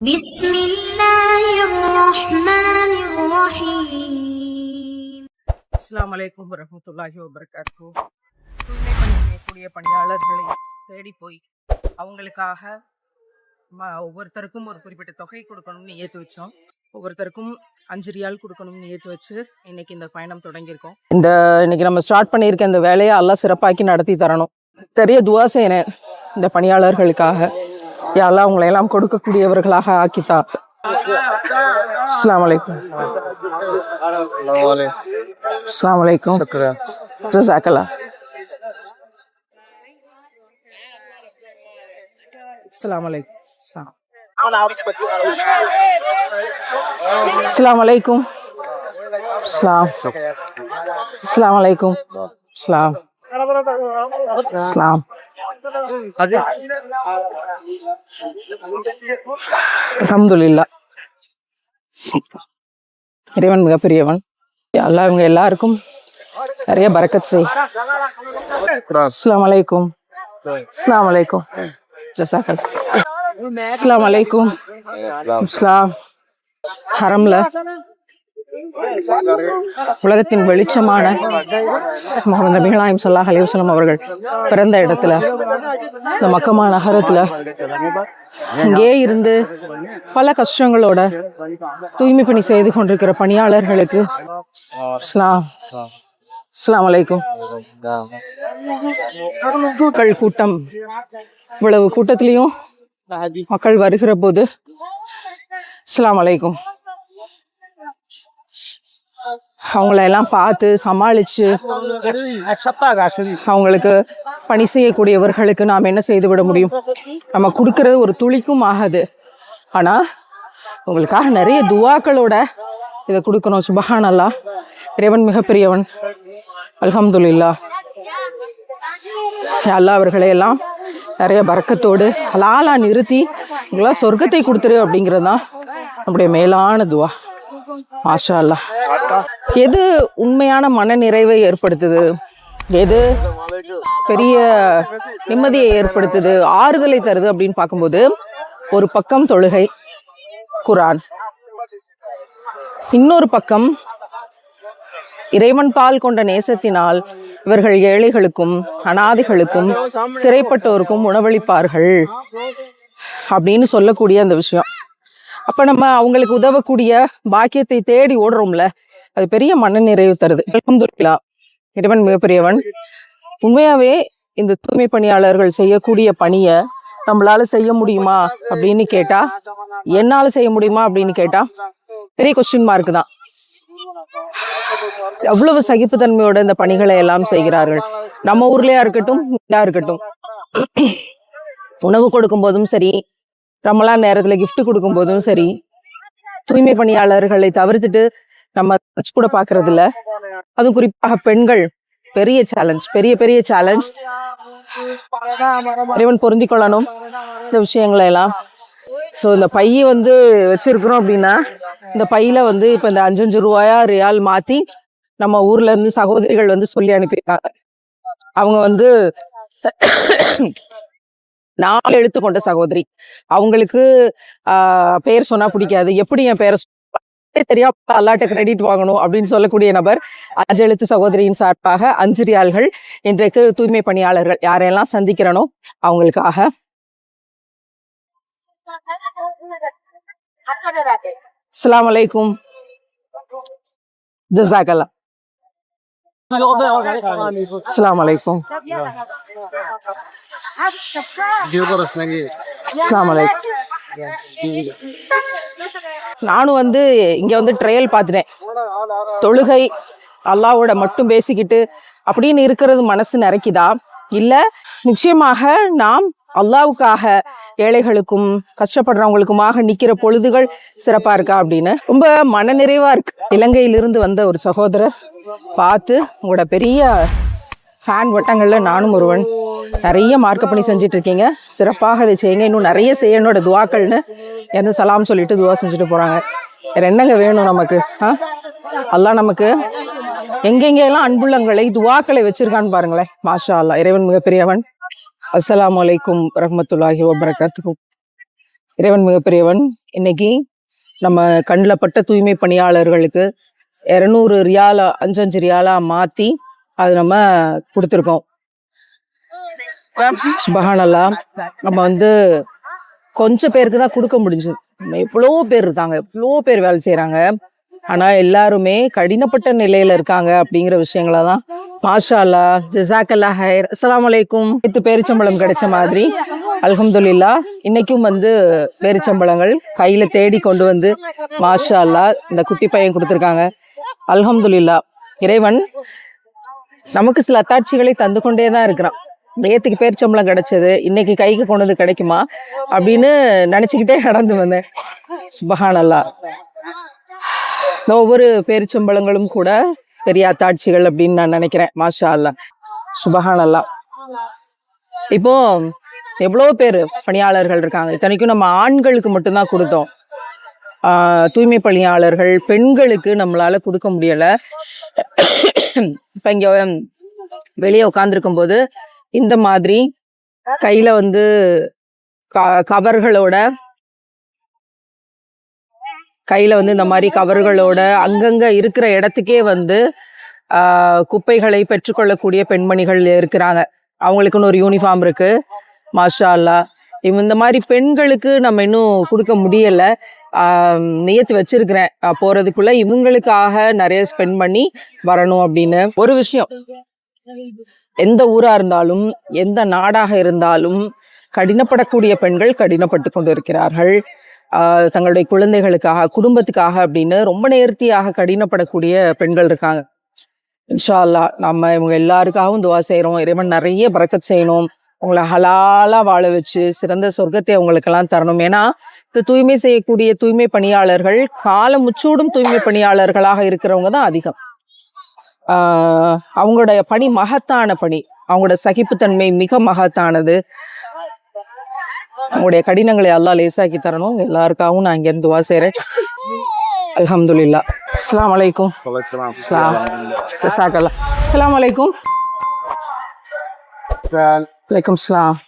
بسم الله الرحمن الرحيم அஸ்ஸலாமு அலைக்கும் வரஹ்மத்துல்லாஹி வபரகாத்து தூய்மை பணி செய்யக்கூடிய பணியாளர்களை தேடி போய் அவங்களுக்காக ம- ஒவ்வொருத்தருக்கும் ஒரு குறிப்பிட்ட தொகை கொடுக்கணும்னு ஏற்று வச்சோம் ஒவ்வொருத்தருக்கும் அஞ்சு ரியால் கொடுக்கணும்னு ஏற்று வச்சு இன்னைக்கு இந்த பயணம் தொடங்கியிருக்கோம் இந்த இன்னைக்கு நம்ம ஸ்டார்ட் பண்ணியிருக்க இந்த வேலையை எல்லாம் சிறப்பாக்கி நடத்தி தரணும் தெரிய துவா செய்கிறேன் இந்த பணியாளர்களுக்காக யாரெல்லாம் அவங்களை எல்லாம் கொடுக்கக்கூடியவர்களாக ஆக்கித்தா. அஸ்ஸலாமு அலைக்கும் அஸ்ஸலாமு அலைக்கும் ஜஸாக்கல்லா அஸ்ஸலாமு அலைக்கும் அஸ்ஸலாம். அஸ்ஸலாமு அலைக்கும் அஸ்ஸலாம். அஸ்ஸலாமு அலைக்கும் அஸ்ஸலாம். அல்ஹம்துலில்லா இறைவன் மிகப்பெரியவன். அல்லாஹ் இவங்க எல்லாருக்கும் நிறைய பரக்கத் செய். அஸ்ஸலாமு அலைக்கும் அஸ்ஸலாமு அலைக்கும் அஸ்ஸலாமு அலைக்கும். அஸ்ஸலாம். ஹரம்ல. உலகத்தின் வெளிச்சமான முகமது நபிகளாயம் சொல்லாஹ் அலிவசலம் அவர்கள் பிறந்த இடத்துல இந்த மக்கமா நகரத்துல இங்கே இருந்து பல கஷ்டங்களோட தூய்மை பணி செய்து கொண்டிருக்கிற பணியாளர்களுக்கு இஸ்லாம். அஸ்ஸலாமு அலைக்கும். மக்கள் கூட்டம் இவ்வளவு கூட்டத்திலையும் மக்கள் வருகிற போது அஸ்லாம் அலைக்கும். அவங்கள எல்லாம் பார்த்து சமாளித்து அவங்களுக்கு பணி செய்யக்கூடியவர்களுக்கு நாம் என்ன செய்து விட முடியும்? நம்ம கொடுக்கறது ஒரு துளிக்கும் ஆகாது. ஆனால் உங்களுக்காக நிறைய துவாக்களோட இதை கொடுக்கணும். சுபஹான் அல்லாஹ் இறைவன் மிகப்பெரியவன். அல்ஹம்துலில்லா அல்லா அவர்களை எல்லாம் நிறைய பறக்கத்தோடு அலாலா நிறுத்தி உங்களால் சொர்க்கத்தை கொடுத்துரு அப்படிங்கிறது தான் நம்முடைய மேலான துவா. மாஷா எது உண்மையான மன நிறைவை ஏற்படுத்துது? எது பெரிய நிம்மதியை ஏற்படுத்துது? ஆறுதலை தருது அப்படின்னு பார்க்கும்போது ஒரு பக்கம் தொழுகை குரான். இன்னொரு பக்கம் இறைவன் பால் கொண்ட நேசத்தினால் இவர்கள் ஏழைகளுக்கும் அனாதைகளுக்கும் சிறைப்பட்டோருக்கும் உணவளிப்பார்கள் அப்படின்னு சொல்லக்கூடிய அந்த விஷயம். அப்ப நம்ம அவங்களுக்கு உதவக்கூடிய பாக்கியத்தை தேடி ஓடுறோம்ல அது பெரிய மன நிறைவு தருது. அலமதுல்லா இறைவன் மிகப்பெரியவன். உண்மையாவே இந்த தூய்மை பணியாளர்கள் செய்யக்கூடிய பணியை நம்மளால செய்ய முடியுமா அப்படின்னு கேட்டா என்னால செய்ய முடியுமா அப்படின்னு கேட்டா பெரிய கொஸ்டின் மார்க் தான். எவ்வளவு சகிப்புத்தன்மையோட இந்த பணிகளை எல்லாம் செய்கிறார்கள். நம்ம ஊர்லயா இருக்கட்டும் இருக்கட்டும். உணவு கொடுக்கும் போதும் சரி ரமலான் நேரத்தில் கிஃப்ட் கொடுக்கும்போதும் சரி தூய்மை பணியாளர்களை தவிர்த்துட்டு நம்ம கூட பார்க்கறது இல்லை அதுவும் குறிப்பாக பெண்கள் பெரிய சேலஞ்ச் பெரிய பெரிய சேலஞ்ச் இறைவன் பொருந்தி கொள்ளணும் இந்த விஷயங்களை எல்லாம். ஸோ இந்த பையை வந்து வச்சிருக்கிறோம் அப்படின்னா இந்த பையில வந்து இப்போ இந்த அஞ்சஞ்சு ரூபாயா ரியால் மாற்றி நம்ம ஊர்ல இருந்து சகோதரிகள் வந்து சொல்லி அனுப்பியிருக்காங்க. அவங்க வந்து நாலு எழுத்து கொண்ட சகோதரி. அவங்களுக்கு பெயர் சொன்னா பிடிக்காது. எப்படி என் பெயரை தெரியா அல்லாட்ட கிரெடிட் வாங்கணும் அப்படின்னு சொல்லக்கூடிய நபர் அஞ்சு எழுத்து சகோதரியின் சார்பாக அஞ்சு ரியால்கள் இன்றைக்கு தூய்மை பணியாளர்கள் யாரையெல்லாம் சந்திக்கிறனோ அவங்களுக்காக. அஸ்ஸலாமு அலைக்கும் அலைக்கும் அஸ்ஸலாமு அலைக்கும் நானும் வந்து இங்க வந்து ட்ரையல் பார்த்துட்டேன். தொழுகை அல்லாவோட மட்டும் பேசிக்கிட்டு அப்படின்னு இருக்கிறது மனசு நிறைக்குதா இல்ல நிச்சயமாக நாம் அல்லாவுக்காக ஏழைகளுக்கும் கஷ்டப்படுறவங்களுக்குமாக நிக்கிற பொழுதுகள் சிறப்பா இருக்கா அப்படின்னு? ரொம்ப மனநிறைவா இருக்கு. இலங்கையிலிருந்து வந்த ஒரு சகோதரர் பார்த்து உங்களோட பெரிய ஃபேன் வட்டங்கள்ல நானும் ஒருவன். நிறைய மார்க்க பண்ணி செஞ்சுட்டு இருக்கீங்க சிறப்பாக அதை செய்யுங்க. இன்னும் நிறைய செய்யனோட துவாக்கள்னு எந்த சலாம் சொல்லிட்டு துவா செஞ்சுட்டு போகிறாங்க வேற என்னங்க வேணும் நமக்கு? ஆ? அல்லா நமக்கு எங்கெங்கெல்லாம் அன்புள்ளங்களை துவாக்களை வச்சிருக்கான்னு பாருங்களேன். மாஷா அல்லாஹ் இறைவன் மிகப்பெரியவன். அஸ்ஸலாமு அலைக்கும் ரஹமத்துல்லாஹி வபரகாத்துஹு. இறைவன் மிகப்பெரியவன். இன்னைக்கு நம்ம கண்ணில் பட்ட தூய்மை பணியாளர்களுக்கு இரநூறு ரியாலா அஞ்சஞ்சு ரியாலா மாற்றி அது நம்ம கொடுத்துருக்கோம். சுபஹானல்லா நம்ம வந்து கொஞ்சம் பேருக்கு தான் கொடுக்க முடிஞ்சது. எவ்வளோ பேர் இருக்காங்க எவ்வளோ பேர் வேலை செய்கிறாங்க ஆனால் எல்லாருமே கடினப்பட்ட நிலையில் இருக்காங்க அப்படிங்கிற விஷயங்கள தான் மாஷா அல்லா ஜசாக்கல்லா ஹைர். அஸ்லாம் அலைக்கும் நேற்று பேரிச்சம்பழம் கிடைச்ச மாதிரி. அலமதுல்லா இன்னைக்கும் வந்து பேரிச்சம்பழங்கள் கையில் தேடி கொண்டு வந்து மாஷா அல்லா இந்த குட்டி பையன் கொடுத்துருக்காங்க. அலமதுல்லா இறைவன் நமக்கு சில அத்தாட்சிகளை தந்து கொண்டே தான் இருக்கிறான். நேத்துக்கு பேரிச்சம்பளம் கிடைச்சது இன்னைக்கு கைக்கு கொண்டு வந்து கிடைக்குமா அப்படின்னு நினச்சிக்கிட்டே நடந்து வந்தேன். சுபஹானல்லா. இந்த ஒவ்வொரு பேரிச்சம்பளங்களும் கூட பெரிய அத்தாட்சிகள் அப்படின்னு நான் நினைக்கிறேன். மாஷா அல்லா சுபஹானல்லா. இப்போ எவ்வளோ பேர் பணியாளர்கள் இருக்காங்க. இத்தனைக்கும் நம்ம ஆண்களுக்கு மட்டும்தான் கொடுத்தோம். ஆஹ் தூய்மை பணியாளர்கள் பெண்களுக்கு நம்மளால கொடுக்க முடியலை. இப்போ இங்கே வெளியே உட்காந்துருக்கும் போது இந்த மாதிரி கையில வந்து க- கவர்களோட கையில வந்து இந்த மாதிரி கவர்களோட அங்கங்க இருக்கிற இடத்துக்கே வந்து குப்பைகளை பெற்றுக்கொள்ளக்கூடிய பெண்மணிகள் இருக்கிறாங்க. அவங்களுக்குன்னு ஒரு யூனிஃபார்ம் இருக்கு. மாஷா அல்லா இந்த மாதிரி பெண்களுக்கு நம்ம இன்னும் கொடுக்க முடியல. நியத்து வச்சிருக்கிறேன். போறதுக்குள்ள இவங்களுக்காக நிறைய ஸ்பெண்ட் பண்ணி வரணும் அப்படின்னு. ஒரு விஷயம். எந்த ஊரா இருந்தாலும் எந்த நாடாக இருந்தாலும் கடினப்படக்கூடிய பெண்கள் கடினப்பட்டு கொண்டு இருக்கிறார்கள் தங்களுடைய குழந்தைகளுக்காக குடும்பத்துக்காக அப்படின்னு ரொம்ப நேர்த்தியாக கடினப்படக்கூடிய பெண்கள் இருக்காங்க. இன்ஷா அல்லாஹ் நம்ம இவங்க எல்லாருக்காகவும் துவா செய்கிறோம் இறைவன் நிறைய பறக்க செய்யணும். உங்களை ஹலாலாக வாழ வச்சு சிறந்த சொர்க்கத்தை அவங்களுக்கெல்லாம் தரணும். ஏன்னா இந்த தூய்மை செய்யக்கூடிய தூய்மை பணியாளர்கள் காலம் முச்சூடும் தூய்மை பணியாளர்களாக இருக்கிறவங்க தான் அதிகம். அவங்களுடைய பணி மகத்தான பணி. அவங்களோட சகிப்புத்தன்மை மிக மகத்தானது. அவங்களுடைய கடினங்களை எல்லாம் லேசாக்கி தரணும். எல்லாருக்காகவும் நான் இங்க இருந்து துவா செய்றேன். அல்ஹம்துலில்லா. அஸ்ஸலாமு அலைக்கும். அஸ்ஸலாம். ஜஸாக்கல்லா அஸ்ஸலாமு அலைக்கும். வலைக்கும் அஸ்ஸலாம்.